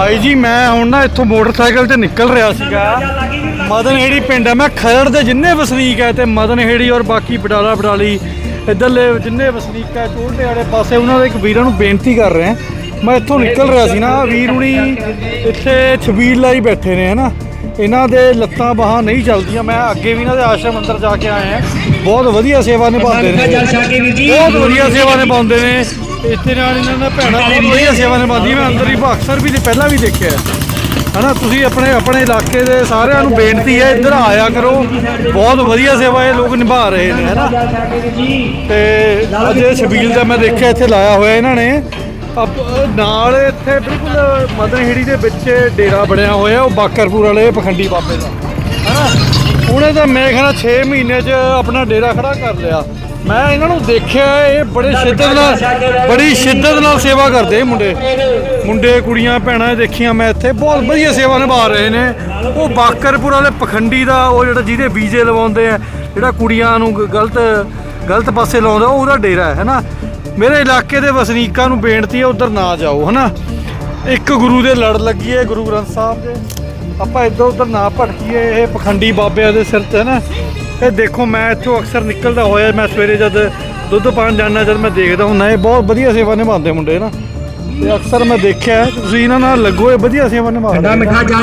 ਭਾਈ ਜੀ ਮੈਂ ਹੁਣ ਨਾ ਇੱਥੋਂ ਮੋਟਰਸਾਈਕਲ ਤੇ ਨਿਕਲ ਰਿਹਾ ਸੀਗਾ। ਮਦਨ ਹੇੜੀ ਪਿੰਡ ਹੈ ਮੈਂ ਖਰੜ ਦੇ ਜਿੰਨੇ ਵਸਨੀਕ ਹੈ ਤੇ ਮਦਨ ਹੇੜੀ ਔਰ ਬਾਕੀ ਬਡਾਲਾ ਬਡਾਲੀ ਇੱਧਰਲੇ ਜਿੰਨੇ ਵਸਨੀਕ ਹੈ ਟੋਲਟੇ ਵਾਲੇ ਪਾਸੇ ਉਹਨਾਂ ਦੇ ਇੱਕ ਵੀਰਾਂ ਨੂੰ ਬੇਨਤੀ ਕਰ ਰਿਹਾ। ਮੈਂ ਇੱਥੋਂ ਨਿਕਲ ਰਿਹਾ ਸੀ ਨਾ ਵੀਰ ਹੁਣੀ ਇੱਥੇ ਛਬੀਲ ਲਾਈ ਬੈਠੇ ਨੇ ਹਨਾ। ਇਹਨਾਂ ਦੇ ਲੱਤਾਂ ਬਾਹਾਂ ਨਹੀਂ ਚੱਲਦੀਆਂ ਮੈਂ ਅੱਗੇ ਵੀ ਇਹਨਾਂ ਦੇ ਆਸ਼ਰਮ ਅੰਦਰ ਜਾ ਕੇ ਆਏ ਆ ਬਹੁਤ ਵਧੀਆ ਸੇਵਾ ਨਿਭਾਉਂਦੇ ਨੇ। ਬਹੁਤ ਵਧੀਆ ਸੇਵਾ ਨਿਭਾਉਂਦੇ ਨੇ। ਇੱਥੇ ਨਾਲ ਇਹਨਾਂ ਦਾ ਭੈਣਾਂ ਬਹੁਤ ਵਧੀਆ ਸੇਵਾ ਨਿਭਾਉਂਦੀ ਮੈਂ ਅੰਦਰ ਹੀ ਅਕਸਰ ਵੀ ਪਹਿਲਾਂ ਵੀ ਦੇਖਿਆ ਹਨਾ ਤੁਸੀਂ ਆਪਣੇ ਆਪਣੇ ਇਲਾਕੇ ਦੇ ਸਾਰਿਆਂ ਨੂੰ ਬੇਨਤੀ ਹੈ ਇੱਧਰ ਆਇਆ ਕਰੋ। ਬਹੁਤ ਵਧੀਆ ਸੇਵਾ ਇਹ ਲੋਕ ਨਿਭਾ ਰਹੇ ਨੇ ਹਨਾ। ਤੇ ਅੱਜ ਛਬੀਲ ਦਾ ਮੈਂ ਦੇਖਿਆ ਇੱਥੇ ਲਾਇਆ ਹੋਇਆ ਇਹਨਾਂ ਨੇ। ਨਾਲ ਇੱਥੇ ਬਿਲਕੁਲ ਮਦਨ ਹੇੜੀ ਦੇ ਵਿੱਚ ਡੇਰਾ ਬਣਿਆ ਹੋਇਆ ਉਹ ਬਾਕਰਪੁਰ ਵਾਲੇ ਪਖੰਡੀ ਬਾਬੇ ਦਾ। ਹਨਾ ਉਹਨੇ ਤਾਂ ਮੇਰੇ ਖਿਆਲ 6 ਮਹੀਨੇ 'ਚ ਆਪਣਾ ਡੇਰਾ ਖੜਾ ਕਰ ਲਿਆ। ਮੈਂ ਇਹਨਾਂ ਨੂੰ ਦੇਖਿਆ ਇਹ ਬੜੇ ਸ਼ਿੱਦਤ ਨਾਲ ਬੜੀ ਸ਼ਿੱਦਤ ਨਾਲ ਸੇਵਾ ਕਰਦੇ ਇਹ ਮੁੰਡੇ। ਮੁੰਡੇ ਕੁੜੀਆਂ ਭੈਣਾਂ ਦੇਖੀਆਂ ਮੈਂ ਇੱਥੇ। ਬਹੁਤ ਵਧੀਆ ਸੇਵਾ ਨਿਭਾ ਰਹੇ ਨੇ। ਉਹ ਬਾਕਰਪੁਰ ਵਾਲੇ ਪਖੰਡੀ ਦਾ ਉਹ ਜਿਹੜਾ ਜਿਹਦੇ ਵੀਜ਼ੇ ਲਵਾਉਂਦੇ ਆ ਜਿਹੜਾ ਕੁੜੀਆਂ ਨੂੰ ਗਲਤ ਗਲਤ ਪਾਸੇ ਲਾਉਂਦਾ ਉਹ ਉਹਦਾ ਡੇਰਾ ਹੈ ਹਨਾ? ਮੇਰੇ ਇਲਾਕੇ ਦੇ ਵਸਨੀਕਾਂ ਨੂੰ ਬੇਨਤੀ ਹੈ ਉਧਰ ਨਾ ਜਾਓ ਹਨਾ? ਇੱਕ ਗੁਰੂ ਦੇ ਲੜ ਲੱਗੀਏ ਗੁਰੂ ਗ੍ਰੰਥ ਸਾਹਿਬ ਦੇ। ਆਪਾਂ ਇੱਧਰ ਉੱਧਰ ਨਾ ਭਟਕੀਏ ਇਹ ਪਖੰਡੀ ਬਾਬਿਆਂ ਦੇ ਸਿਰ ਤੇ ਨਾ ਇਹ ਦੇਖੋ ਮੈਂ ਇੱਥੋਂ ਅਕਸਰ ਨਿਕਲਦਾ ਹੋਇਆ ਮੈਂ ਸਵੇਰੇ ਜਦ ਦੁੱਧ ਪਾਣ ਜਾਂਦਾ ਜਦ ਮੈਂ ਦੇਖਦਾ ਹੁੰਦਾ ਇਹ ਬਹੁਤ ਵਧੀਆ ਸੇਵਾ ਨਿਭਾਉਂਦੇ ਮੁੰਡੇ ਨਾ। ਤੇ ਅਕਸਰ ਮੈਂ ਦੇਖਿਆ ਤੁਸੀਂ ਇਹਨਾਂ ਨਾਲ ਲੱਗੋ ਇਹ ਵਧੀਆ ਸੇਵਾ ਨਿਭਾਉਂਦੇ ਮਿੱਠਾ ਕੇ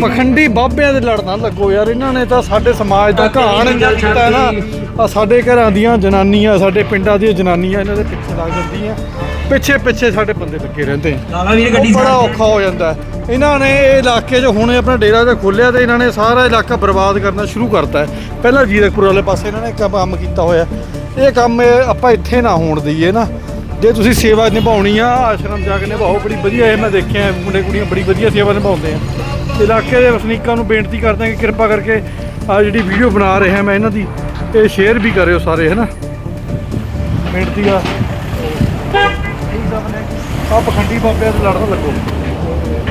ਪਖੰਡੀ ਬਾਬਿਆਂ ਦੇ ਲੜ ਨਾ ਲੱਗੋ ਯਾਰ ਇਹਨਾਂ ਨੇ ਤਾਂ ਸਾਡੇ ਸਮਾਜ ਦਾ ਘਾਣ ਕੀਤਾ ਨਾ। ਆ ਸਾਡੇ ਘਰਾਂ ਦੀਆਂ ਜਨਾਨੀਆਂ ਸਾਡੇ ਪਿੰਡਾਂ ਦੀਆਂ ਜਨਾਨੀਆਂ ਇਹਨਾਂ ਦੇ ਪਿੱਛੇ ਲੱਗ ਜਾਂਦੀਆਂ। ਪਿੱਛੇ ਪਿੱਛੇ ਸਾਡੇ ਬੰਦੇ ਲੱਗੇ ਰਹਿੰਦੇ। ਆ ਲਾਲਾ ਵੀਰ ਉਹ ਗੱਡੀ ਬੜਾ ਔਖਾ ਹੋ ਜਾਂਦਾ। ਇਹਨਾਂ ਨੇ ਇਹ ਇਲਾਕੇ 'ਚ ਹੁਣ ਆਪਣਾ ਡੇਰਾ ਤੇ ਖੋਲਿਆ ਤੇ ਇਹਨਾਂ ਨੇ ਸਾਰਾ ਇਲਾਕਾ ਬਰਬਾਦ ਕਰਨਾ ਸ਼ੁਰੂ ਕਰਤਾ ਪਹਿਲਾਂ ਜੀਰਕਪੁਰ ਵਾਲੇ ਪਾਸੇ ਇਹਨਾਂ ਨੇ ਕੰਮ ਕੀਤਾ ਹੋਇਆ। ਇਹ ਕੰਮ ਆਪਾਂ ਇੱਥੇ ਨਾ ਹੋਣ ਦਈਏ ਨਾ। ਜੇ ਤੁਸੀਂ ਸੇਵਾ ਨਿਭਾਉਣੀ ਆ ਆਸ਼ਰਮ ਜਾ ਕੇ ਨਿਭਾਓ ਬੜੀ ਵਧੀਆ ਇਹ ਮੈਂ ਦੇਖਿਆ ਮੁੰਡੇ ਕੁੜੀਆਂ ਬੜੀ ਵਧੀਆ ਸੇਵਾ ਨਿਭਾਉਂਦੇ ਆ। ਇਲਾਕੇ ਦੇ ਵਸਨੀਕਾਂ ਨੂੰ ਬੇਨਤੀ ਕਰਦੇ ਹਾਂ ਕਿ ਕਿਰਪਾ ਕਰਕੇ ਆ ਜਿਹੜੀ ਵੀਡੀਓ ਬਣਾ ਰਿਹਾ ਮੈਂ ਇਹਨਾਂ ਦੀ ਇਹ ਸ਼ੇਅਰ ਵੀ ਕਰਿਓ ਸਾਰੇ ਹੈਨਾ? ਬੇਨਤੀ ਆ ਆ ਪਖੰਡੀ ਬਾਬਿਆਂ ਦੇ ਲੜਨ ਲੱਗੋ।